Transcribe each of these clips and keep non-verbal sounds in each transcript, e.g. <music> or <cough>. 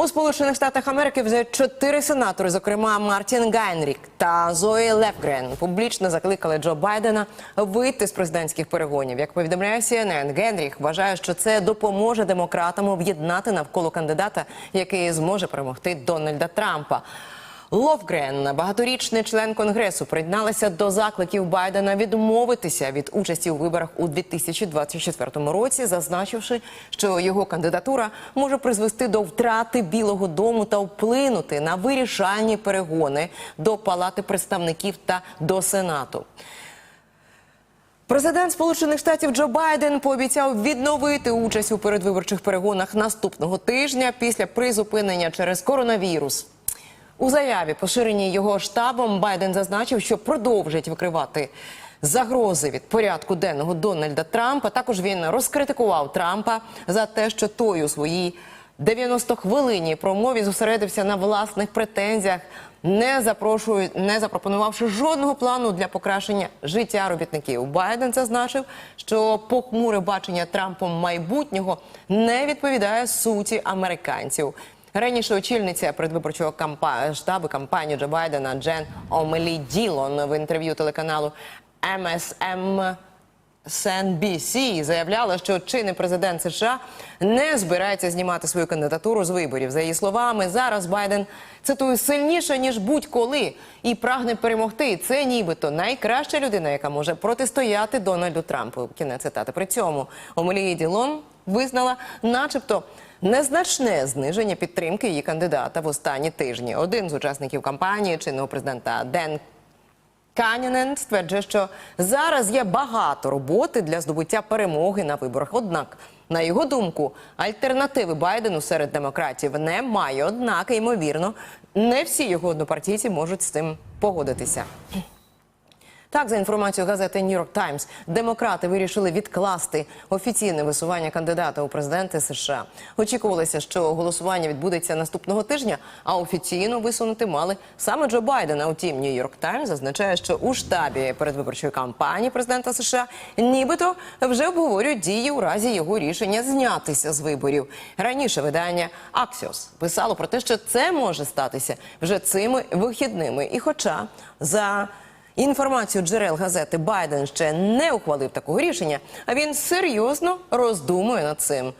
У Сполучених Штатах Америки вже чотири сенатори, зокрема Мартін Гайнрік та Зої Левгрен, публічно закликали Джо Байдена вийти з президентських перегонів. Як повідомляє CNN, Генріх вважає, що це допоможе демократам об'єднати навколо кандидата, який зможе перемогти Дональда Трампа. Ловгрен, багаторічний член конгресу, приєдналася до закликів Байдена відмовитися від участі у виборах у 2024 році, зазначивши, що його кандидатура може призвести до втрати Білого Дому та вплинути на вирішальні перегони до Палати представників та до Сенату. Президент Сполучених Штатів Джо Байден пообіцяв відновити участь у передвиборчих перегонах наступного тижня після призупинення через коронавірус. У заяві, поширеній його штабом, Байден зазначив, що продовжить викривати загрози від порядку денного Дональда Трампа. Також він розкритикував Трампа за те, що той у своїй 90-хвилинній промові зосередився на власних претензіях, не запрошують, не запропонувавши жодного плану для покращення життя робітників. Байден зазначив, що похмуре бачення Трампом майбутнього не відповідає суті американців. Раніше очільниця передвиборчого кампа... штабу кампанії Джо Байдена Джен Омелі Ділон в інтерв'ю телеканалу MSM CNBC заявляла, що чинний президент США не збирається знімати свою кандидатуру з виборів. За її словами, зараз Байден цитую сильніше ніж будь-коли і прагне перемогти. Це нібито найкраща людина, яка може протистояти Дональду Трампу. Кінець цитати. При цьому Омелія Ділон визнала, начебто. Незначне зниження підтримки її кандидата в останні тижні. Один з учасників кампанії чинного президента Ден Канінен стверджує, що зараз є багато роботи для здобуття перемоги на виборах. Однак, на його думку, альтернативи Байдену серед демократів немає. Однак, ймовірно, не всі його однопартійці можуть з цим погодитися. Так, за інформацією газети New York Times, демократи вирішили відкласти офіційне висування кандидата у президенти США. Очікувалося, що голосування відбудеться наступного тижня, а офіційно висунути мали саме Джо Байдена. Утім, New York Times зазначає, що у штабі передвиборчої кампанії президента США нібито вже обговорюють дії у разі його рішення знятися з виборів. Раніше видання Axios писало про те, що це може статися вже цими вихідними. І, хоча за Інформацію джерел газети Байден ще не ухвалив такого рішення, а він серйозно роздумує над цим.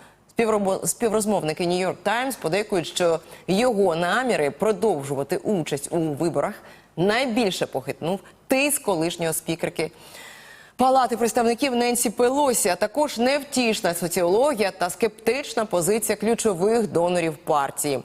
Співрозмовники York Times подейкують, що його наміри продовжувати участь у виборах найбільше похитнув тиск колишнього спікерки Палати представників Ненсі Пелосі, а також невтішна соціологія та скептична позиція ключових донорів партії.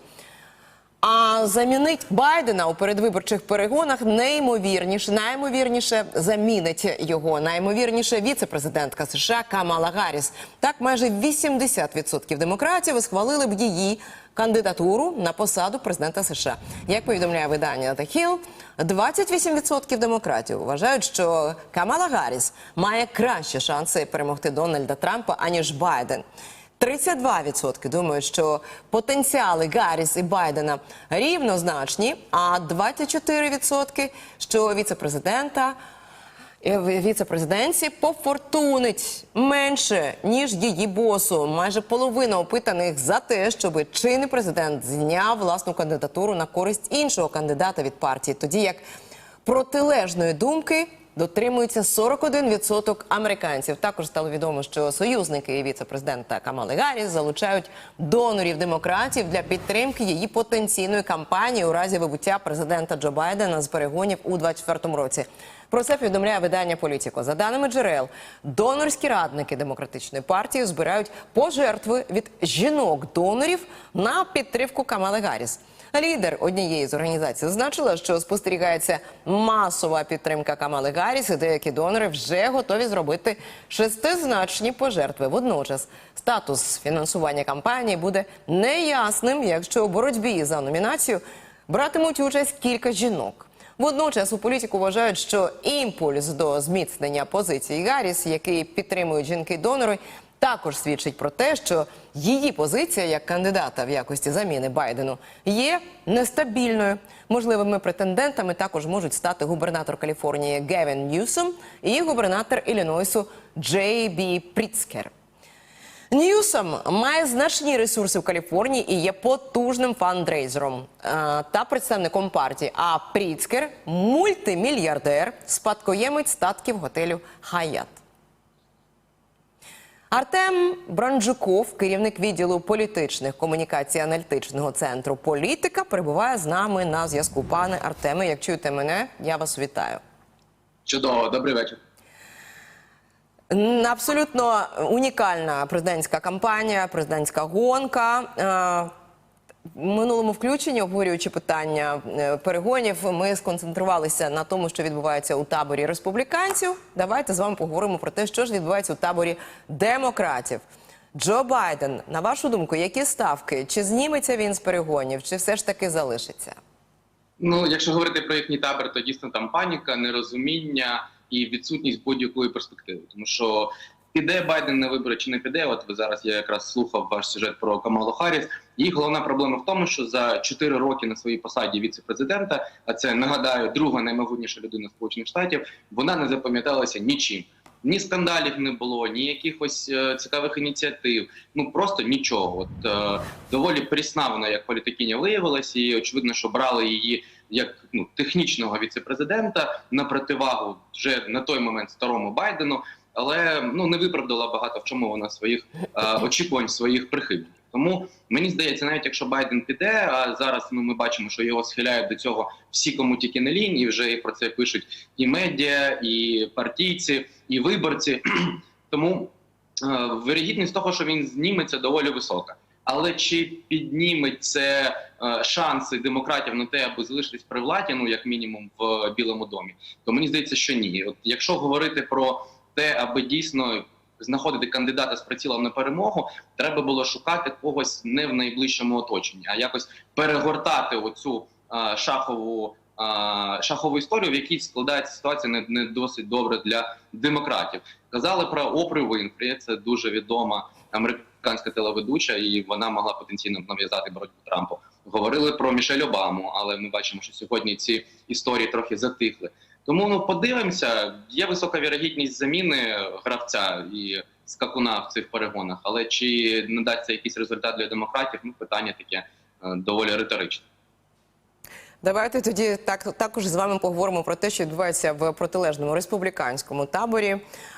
А замінить Байдена у передвиборчих перегонах неймовірніше, наймовірніше замінить його наймовірніше віце-президентка США Камала Гарріс. Так, майже 80% демократів схвалили б її кандидатуру на посаду президента США. Як повідомляє видання The Hill, 28% демократів вважають, що Камала Гарріс має кращі шанси перемогти Дональда Трампа аніж Байден. 32% думають, що потенціали Гарріс і Байдена рівнозначні, а 24% що віце-президента е, пофортунить менше ніж її босу. Майже половина опитаних за те, щоб чинний президент зняв власну кандидатуру на користь іншого кандидата від партії, тоді як протилежної думки дотримується 41% американців. Також стало відомо, що союзники і віце-президента Камали Гарріс залучають донорів демократів для підтримки її потенційної кампанії у разі вибуття президента Джо Байдена з перегонів у 2024 році. Про це повідомляє видання Політіко. За даними джерел, донорські радники демократичної партії збирають пожертви від жінок-донорів на підтримку Камали Гарріс. Лідер однієї з організацій зазначила, що спостерігається масова підтримка Камали Гарріс, і деякі донори вже готові зробити шестизначні пожертви. Водночас статус фінансування кампанії буде неясним, якщо у боротьбі за номінацію братимуть участь кілька жінок. Водночас у політику вважають, що імпульс до зміцнення позиції Гарріс, який підтримують жінки-донори, також свідчить про те, що її позиція як кандидата в якості заміни Байдену є нестабільною. Можливими претендентами також можуть стати губернатор Каліфорнії Гевін Ньюсом і губернатор Іллінойсу Джей Бі Пріцкер. Ньюсом має значні ресурси в Каліфорнії і є потужним фандрейзером е, та представником партії. А Пріцкер мультимільярдер, спадкоємець статків готелю Хаят. Артем Бранджуков, керівник відділу політичних комунікацій аналітичного центру Політика, перебуває з нами на зв'язку. Пане Артеме, як чуєте мене, я вас вітаю. Чудово, добрий вечір. Абсолютно унікальна президентська кампанія, президентська гонка. В минулому включенні, обговорюючи питання е, перегонів, ми сконцентрувалися на тому, що відбувається у таборі республіканців. Давайте з вами поговоримо про те, що ж відбувається у таборі демократів. Джо Байден, на вашу думку, які ставки? Чи зніметься він з перегонів, чи все ж таки залишиться? Ну, якщо говорити про їхній табір, то дійсно там паніка, нерозуміння і відсутність будь-якої перспективи. Тому що піде Байден на вибори чи не піде. От ви зараз я якраз слухав ваш сюжет про Камалу Харріс. Їх головна проблема в тому, що за 4 роки на своїй посаді віце-президента, а це нагадаю, друга наймогутніша людина Сполучених Штатів, вона не запам'яталася нічим. Ні скандалів не було, ні якихось е, цікавих ініціатив. Ну просто нічого. От е, доволі прісна вона як політикиня виявилася, і очевидно, що брали її як ну технічного віце-президента на противагу вже на той момент старому Байдену, але ну не виправдала багато в чому вона своїх е, очікувань своїх прихильників. Тому мені здається, навіть якщо Байден піде, а зараз ну ми бачимо, що його схиляють до цього всі, кому тільки не лінь, і вже і про це пишуть і медіа, і партійці, і виборці. <clears throat> Тому е, вирогідність того, що він зніметься, доволі висока. Але чи підніметь це е, шанси демократів на те, аби залишитись при владі, ну як мінімум в Білому домі, то мені здається, що ні. От якщо говорити про те, аби дійсно знаходити кандидата з прицілом на перемогу, треба було шукати когось не в найближчому оточенні, а якось перегортати оцю е, шахову. Шахову історію, в якій складається ситуація не, не досить добре для демократів. Казали про Опру Вінфрі, це дуже відома американська телеведуча, і вона могла потенційно нав'язати боротьбу Трампу. Говорили про Мішель Обаму, але ми бачимо, що сьогодні ці історії трохи затихли. Тому ну подивимося, є висока вірогідність заміни гравця і скакуна в цих перегонах. Але чи надасться якийсь результат для демократів? Ну питання таке е, доволі риторичне. Давайте тоді так також з вами поговоримо про те, що відбувається в протилежному республіканському таборі.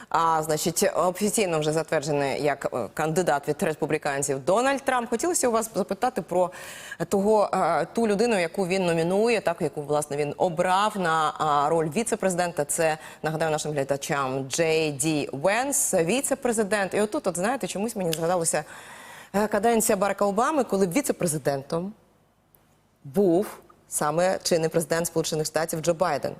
А значить, офіційно вже затверджений як е, кандидат від республіканців Дональд Трамп. Хотілося у вас запитати про того е, ту людину, яку він номінує, так яку власне він обрав на роль віце-президента. Це нагадаю нашим глядачам Джей Ді Венс, віце-президент. І отут, от знаєте, чомусь мені згадалося е, каденція Барака Обами, коли віце-президентом був саме чинний президент Сполучених Штатів Джо Байден.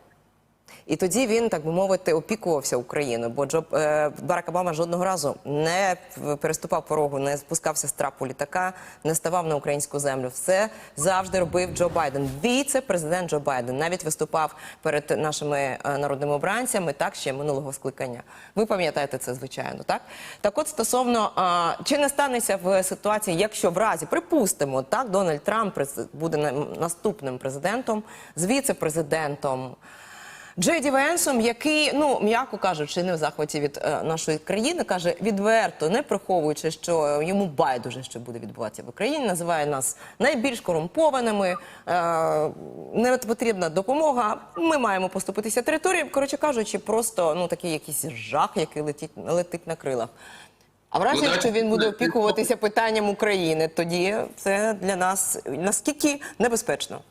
І тоді він, так би мовити, опікувався Україною, бо Джо е, Барак Обама жодного разу не переступав порогу, не спускався з трапу літака, не ставав на українську землю. Все завжди робив Джо Байден. Віце-президент Джо Байден навіть виступав перед нашими е, народними обранцями, так ще минулого скликання. Ви пам'ятаєте це, звичайно, так? Так, от стосовно а, чи не станеться в ситуації, якщо в разі припустимо, так Дональд Трамп буде на- наступним президентом з віце-президентом. Джейді Венсом, який, ну м'яко кажучи, не в захваті від е, нашої країни, каже відверто, не приховуючи, що йому байдуже, що буде відбуватися в Україні, називає нас найбільш корумпованими, е, не потрібна допомога. Ми маємо поступитися територією. Коротше кажучи, просто ну такий якийсь жах, який летить летить на крилах. А в разі, Ну, якщо він буде опікуватися питанням України, тоді це для нас наскільки небезпечно.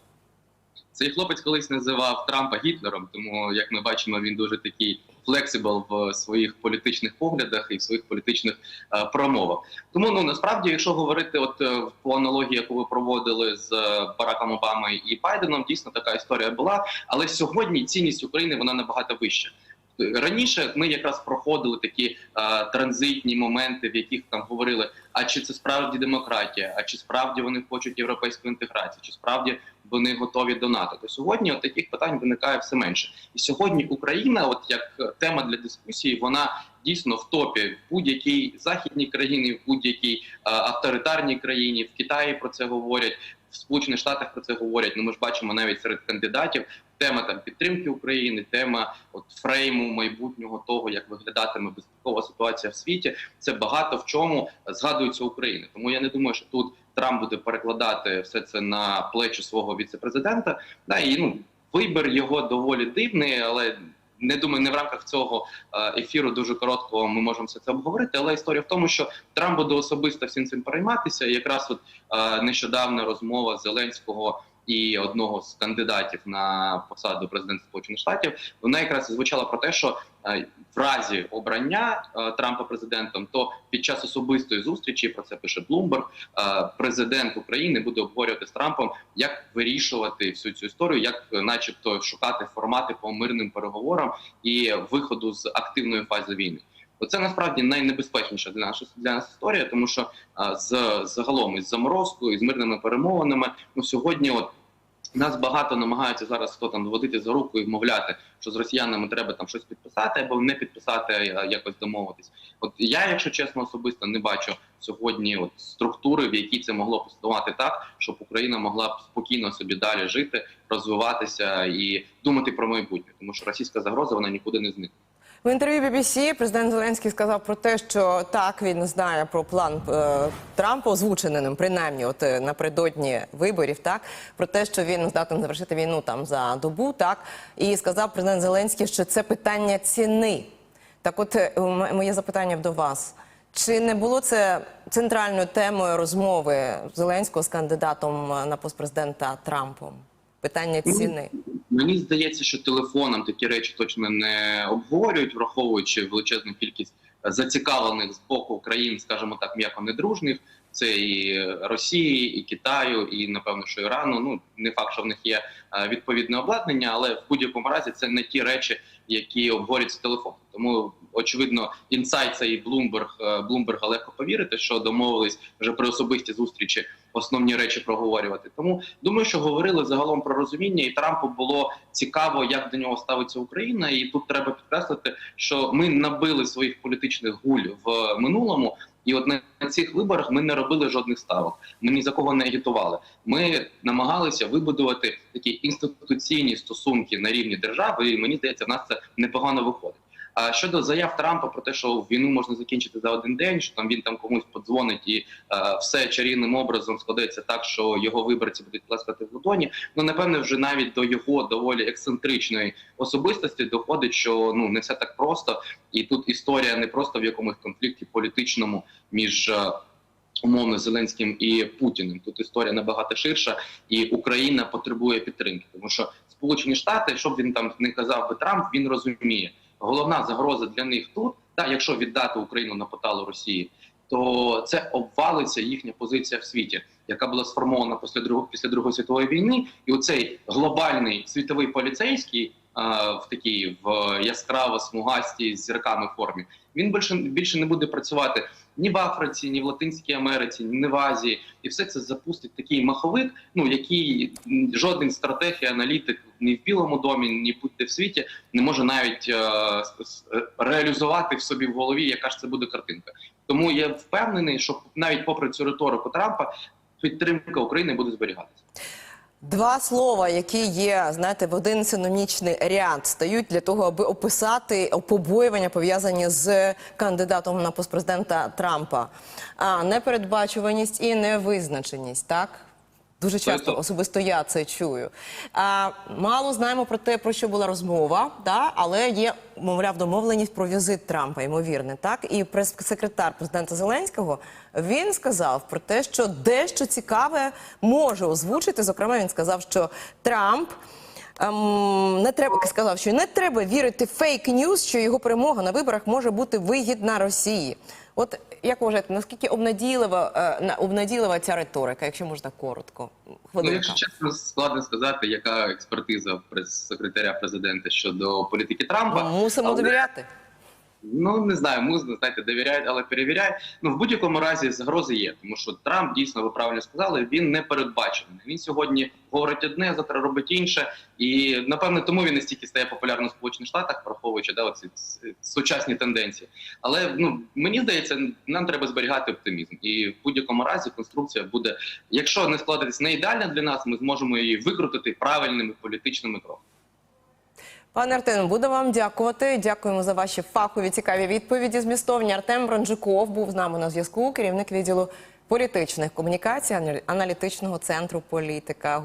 Цей хлопець колись називав Трампа Гітлером, тому як ми бачимо, він дуже такий флексибл в своїх політичних поглядах і в своїх політичних е, промовах. Тому ну насправді, якщо говорити, от е, по аналогії, яку ви проводили з е, Бараком Обамою і Байденом, дійсно така історія була. Але сьогодні цінність України вона набагато вища. Раніше ми якраз проходили такі е, транзитні моменти, в яких там говорили: а чи це справді демократія, а чи справді вони хочуть європейської інтеграції, чи справді вони готові до НАТО. То сьогодні от таких питань виникає все менше. І сьогодні Україна, от як е, тема для дискусії, вона дійсно в топі в будь-якій західній країні, в будь-якій е, авторитарній країні, в Китаї про це говорять. В Сполучених Штатах про це говорять. Ну ми ж бачимо навіть серед кандидатів тема там підтримки України, тема от фрейму майбутнього того, як виглядатиме безпекова ситуація в світі. Це багато в чому згадується Україна. Тому я не думаю, що тут Трамп буде перекладати все це на плечі свого віцепрезидента. Да, і ну вибір його доволі дивний, але не думаю, не в рамках цього е, ефіру дуже короткого ми можемо все це обговорити. Але історія в тому, що Трамп буде особисто всім цим перейматися. І якраз от е, нещодавна розмова Зеленського і одного з кандидатів на посаду президента Сполучених Штатів, вона якраз звучала про те, що е, в разі обрання е, Трампа президентом, то під час особистої зустрічі про це пише Блумберг, президент України буде обговорювати з Трампом, як вирішувати всю цю історію, як, е, начебто, шукати формати по мирним переговорам і виходу з активної фази війни. Оце насправді найнебезпечніша для нас для нас історія, тому що а, з загалом із заморозкою, із мирними перемовинами, ну сьогодні, от нас багато намагаються зараз хто там доводити за руку і вмовляти, що з росіянами треба там щось підписати або не підписати, а якось домовитись. От я, якщо чесно, особисто не бачу сьогодні от структури, в якій це могло поставати так, щоб Україна могла спокійно собі далі жити, розвиватися і думати про майбутнє, тому що російська загроза вона нікуди не зникне. В інтерв'ю BBC президент Зеленський сказав про те, що так він знає про план е, Трампа, озвучений ним, принаймні, от е, напередодні виборів, так про те, що він здатен завершити війну там за добу, так і сказав президент Зеленський, що це питання ціни. Так, от е, моє запитання до вас. Чи не було це центральною темою розмови Зеленського з кандидатом на пост президента Трампом? Питання ціни. Мені здається, що телефоном такі речі точно не обговорюють, враховуючи величезну кількість зацікавлених з боку країн, скажімо так, м'яко недружніх. Це і Росії, і Китаю, і напевно, що Ірану. Ну не факт, що в них є е, відповідне обладнання, але в будь-якому разі це не ті речі, які обговорюються телефоном. Тому очевидно, інсайт цей Блумберг Блумберга легко повірити, що домовились вже при особистій зустрічі основні речі проговорювати. Тому думаю, що говорили загалом про розуміння, і Трампу було цікаво, як до нього ставиться Україна. І тут треба підкреслити, що ми набили своїх політичних гуль в минулому. І от на цих виборах ми не робили жодних ставок. Ми ні за кого не агітували. Ми намагалися вибудувати такі інституційні стосунки на рівні держави. І мені здається, в нас це непогано виходить. А щодо заяв Трампа про те, що війну можна закінчити за один день, що там він там комусь подзвонить і е, все чарівним образом складеться так, що його виборці будуть плескати в ладоні. Ну напевне, вже навіть до його доволі ексцентричної особистості доходить, що ну не все так просто, і тут історія не просто в якомусь конфлікті політичному між. е, Умовно Зеленським і Путіним тут історія набагато ширша, і Україна потребує підтримки, тому що Сполучені Штати, що б він там не казав би Трамп, він розуміє, головна загроза для них тут, та якщо віддати Україну на поталу Росії, то це обвалиться їхня позиція в світі, яка була сформована після другої після другої світової війни, і оцей глобальний світовий поліцейський в такій в яскраво смугастій з зірками формі. Він більше більше не буде працювати ні в Африці, ні в Латинській Америці, ні в Азії, і все це запустить такий маховик, ну який жоден стратег і аналітик ні в Білому домі, ні будь-де в світі не може навіть е, с- реалізувати в собі в голові, яка ж це буде картинка. Тому я впевнений, що навіть попри цю риторику Трампа підтримка України буде зберігатися. Два слова, які є, знаєте, в один синонічний ряд, стають для того, аби описати побоювання пов'язані з кандидатом на постпрезидента Трампа. А непередбачуваність і невизначеність, так? Дуже часто Тобто- особисто я це чую. А, мало знаємо про те, про що була розмова, да? але є, мовляв, домовленість про візит Трампа, ймовірне, так? І прес-секретар президента Зеленського він сказав про те, що дещо цікаве може озвучити. Зокрема, він сказав, що Трамп. Ем, не треба сказав, що не треба вірити фейк ньюз, що його перемога на виборах може бути вигідна Росії. От як вважаєте, наскільки обнадійлива, е, на- обнадійлива ця риторика, якщо можна коротко? Ну, якщо чесно, складно сказати, яка експертиза прес-секретаря президента щодо політики Трампа. Мусимо Але- довіряти. Ну не знаю, музно знаєте, довіряють, але перевіряють. Ну в будь-якому разі загрози є, тому що Трамп дійсно ви правильно сказали. Він не передбачений. Він сьогодні говорить одне, завтра робить інше, і напевне тому він настільки стає популярним в Сполучених Штатах, враховуючи да, оці сучасні тенденції. Але ну мені здається, нам треба зберігати оптимізм, і в будь-якому разі конструкція буде, якщо не складатись не ідеально для нас, ми зможемо її викрутити правильними політичними кроками. Пане Артем, буду вам дякувати. Дякуємо за ваші фахові цікаві відповіді. Змістовні Артем Бронжиков був з нами на зв'язку, керівник відділу політичних комунікацій аналітичного центру політика.